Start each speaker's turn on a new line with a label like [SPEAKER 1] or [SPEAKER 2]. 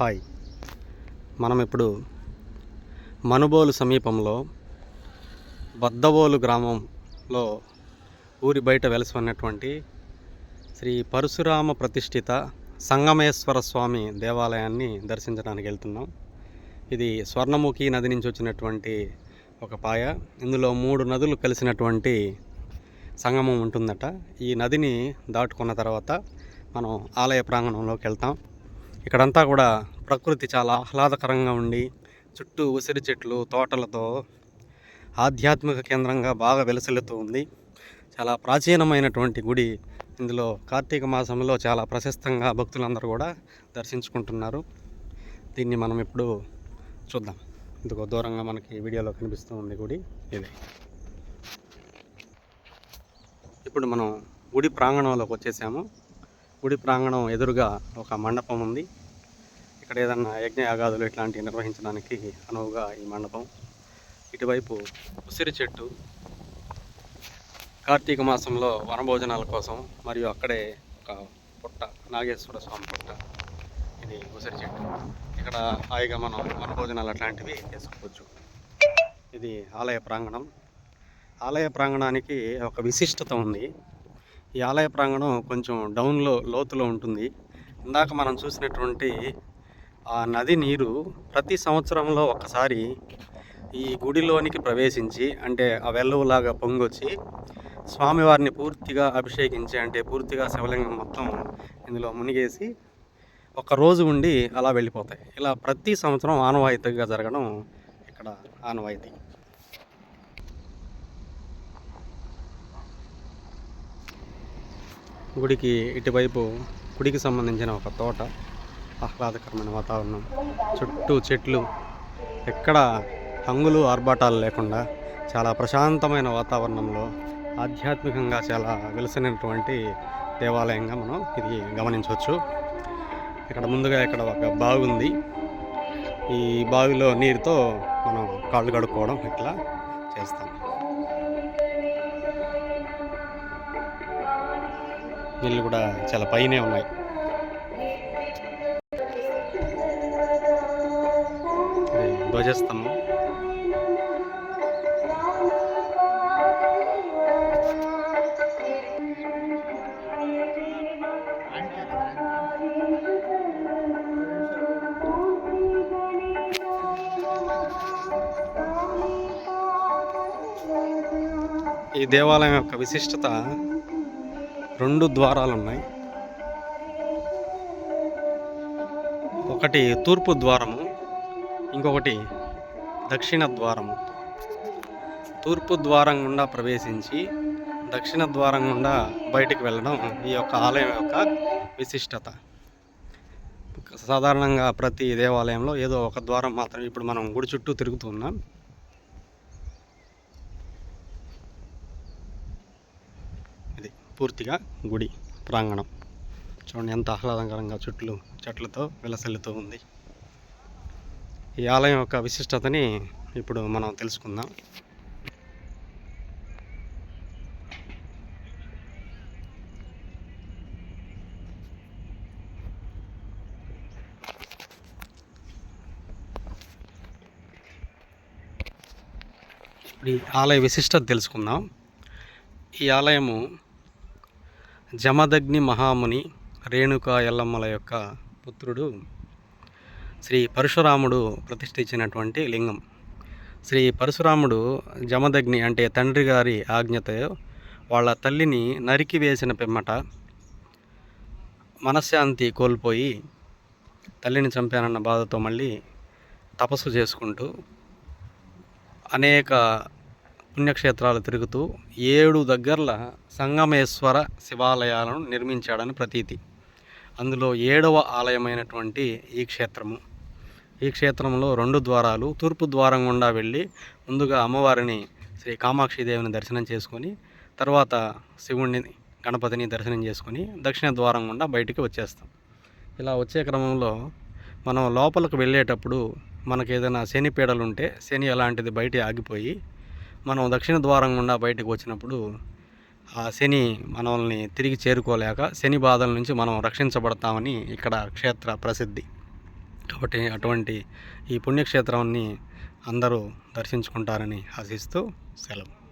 [SPEAKER 1] Hi. మనం ఇప్పుడు మనుబోలు సమీపంలో బద్దవోలు గ్రామంలో ఊరి బయట వెలసి ఉన్నటువంటి శ్రీ పరశురామ ప్రతిష్ఠిత సంగమేశ్వర స్వామి దేవాలయాన్ని దర్శించడానికి వెళ్తున్నాం. ఇది స్వర్ణముఖి నది నుంచి వచ్చినటువంటి ఒక పాయ. ఇందులో మూడు నదులు కలిసినటువంటి సంగమం ఉంటుందట. ఈ నదిని దాటుకున్న తర్వాత మనం ఆలయ ప్రాంగణంలోకి వెళ్తాం. ఇక్కడంతా కూడా ప్రకృతి చాలా ఆహ్లాదకరంగా ఉండి చుట్టూ ఉసిరి చెట్లు తోటలతో ఆధ్యాత్మిక కేంద్రంగా బాగా వెలసిల్లుతూ ఉంది. చాలా ప్రాచీనమైనటువంటి గుడి. ఇందులో కార్తీక మాసంలో చాలా ప్రశస్తంగా భక్తులందరూ కూడా దర్శించుకుంటున్నారు. దీన్ని మనం ఇప్పుడు చూద్దాం. ఇందుకో దూరంగా మనకి వీడియోలో కనిపిస్తూ ఉంది గుడి. ఇది. ఇప్పుడు మనం గుడి ప్రాంగణంలోకి వచ్చేసాము. గుడి ప్రాంగణం ఎదురుగా ఒక మండపం ఉంది. ఇక్కడ ఏదన్నా యజ్ఞయాగాదులు ఇట్లాంటివి నిర్వహించడానికి అనువుగా ఈ మండపం. ఇటువైపు ఉసిరి చెట్టు. కార్తీక మాసంలో వనభోజనాల కోసం మరియు అక్కడే ఒక పుట్ట నాగేశ్వర స్వామి పుట్ట. ఇది ఉసిరి చెట్టు. ఇక్కడ హాయిగా మనం వనభోజనాలు అట్లాంటివి చేసుకోవచ్చు. ఇది ఆలయ ప్రాంగణం. ఆలయ ప్రాంగణానికి ఒక విశిష్టత ఉంది. ఈ ఆలయ ప్రాంగణం కొంచెం డౌన్లో లోతులో ఉంటుంది. ఇందాక మనం చూసినటువంటి ఆ నది నీరు ప్రతి సంవత్సరంలో ఒకసారి ఈ గుడిలోనికి ప్రవేశించి అంటే ఆ వెల్లవులాగా పొంగొచ్చి స్వామివారిని పూర్తిగా అభిషేకించి అంటే పూర్తిగా శివలింగం మొత్తం ఇందులో మునిగేసి ఒక రోజు ఉండి అలా వెళ్ళిపోతాయి. ఇలా ప్రతి సంవత్సరం ఆనవాయితీగా జరగడం ఇక్కడ ఆనవాయితీ. గుడికి ఇటువైపు గుడికి సంబంధించిన ఒక తోట ఆహ్లాదకరమైన వాతావరణం. చుట్టూ చెట్లు ఎక్కడ హంగులు ఆర్భాటాలు లేకుండా చాలా ప్రశాంతమైన వాతావరణంలో ఆధ్యాత్మికంగా చాలా వెలసినటువంటి దేవాలయంగా మనం ఇది గమనించవచ్చు. ఇక్కడ ముందుగా ఇక్కడ ఒక బాగుంది ఈ బావిలో నీరుతో మనం కాళ్ళు కడుక్కోవడం ఇట్లా చేస్తాం. నీళ్ళు కూడా చాలా పైనే ఉన్నాయి. ధ్వజస్తంభం. ఈ దేవాలయం యొక్క విశిష్టత రెండు ద్వారాలు ఉన్నాయి ఒకటి తూర్పు ద్వారము ఇంకొకటి దక్షిణ ద్వారము. తూర్పు ద్వారం గుండా ప్రవేశించి దక్షిణ ద్వారం గుండా బయటికి వెళ్ళడం ఈ యొక్క ఆలయం యొక్క విశిష్టత. సాధారణంగా ప్రతి దేవాలయంలో ఏదో ఒక ద్వారం మాత్రం ఇప్పుడు మనం గుడి చుట్టూ తిరుగుతున్నాం పూర్తిగా గుడి ప్రాంగణం. చూడండి ఎంత ఆహ్లాదకరంగా చుట్లు చెట్లతో విలసల్లుతో ఉంది. ఈ ఆలయం యొక్క విశిష్టతని ఇప్పుడు మనం తెలుసుకుందాం. ఇప్పుడు ఈ ఆలయ విశిష్టత తెలుసుకుందాం. ఈ ఆలయము జమదగ్ని మహాముని రేణుకా ఎల్లమ్మల యొక్క పుత్రుడు శ్రీ పరశురాముడు ప్రతిష్ఠించినటువంటి లింగం. శ్రీ పరశురాముడు జమదగ్ని అంటే తండ్రి గారి ఆజ్ఞతో వాళ్ళ తల్లిని నరికి వేసిన పిమ్మట మనశ్శాంతి కోల్పోయి తల్లిని చంపానన్న బాధతో మళ్ళీ తపస్సు చేసుకుంటూ అనేక పుణ్యక్షేత్రాలు తిరుగుతూ ఏడు దగ్గరల సంగమేశ్వర శివాలయాలను నిర్మించాడని ప్రతీతి. అందులో ఏడవ ఆలయమైనటువంటి ఈ క్షేత్రము. ఈ క్షేత్రంలో రెండు ద్వారాలు తూర్పు ద్వారం గుండా వెళ్ళి ముందుగా అమ్మవారిని శ్రీ కామాక్షిదేవిని దర్శనం చేసుకొని తర్వాత శివుణ్ణి గణపతిని దర్శనం చేసుకుని దక్షిణ ద్వారం గుండా బయటికి వచ్చేస్తాం. ఇలా వచ్చే క్రమంలో మనం లోపలికి వెళ్ళేటప్పుడు మనకి ఏదైనా శని పీడలు ఉంటే శని అలాంటిది బయట ఆగిపోయి మనం దక్షిణ ద్వారం గుండా బయటకు వచ్చినప్పుడు ఆ శని మనల్ని తిరిగి చేరుకోలేక శని బాధల నుంచి మనం రక్షించబడతామని ఇక్కడ క్షేత్ర ప్రసిద్ధి. కాబట్టి అటువంటి ఈ పుణ్యక్షేత్రాన్ని అందరూ దర్శించుకుంటారని ఆశిస్తూ సెలవు.